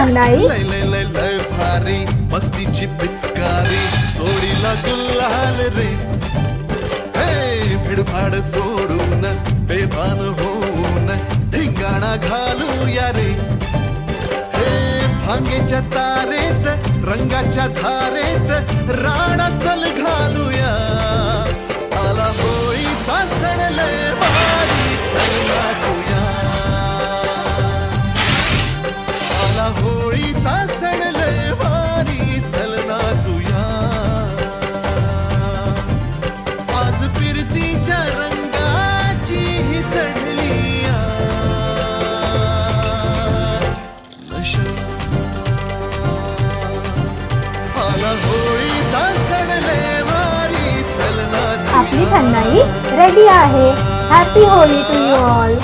थंडाई लय लय लय लय भारी मस्तीची पिचकारी सोडीला गुल्हाल रे. हे भिडभाड सोडून बेभान होऊन धिंगाणा घालूया रे. हे भांगेच्या तारेत रंगाच्या धारेत राणा चल घालूया. आला होळीचा सण लय. होळीचा सण लय भारी चल नाचूया आज फिरतीच्या रंगाची ही चढली आ. नशा आला होळीचा सण लय भारी चल आपली नाचूया थंडाई रेडी आहे. Happy Holi to you all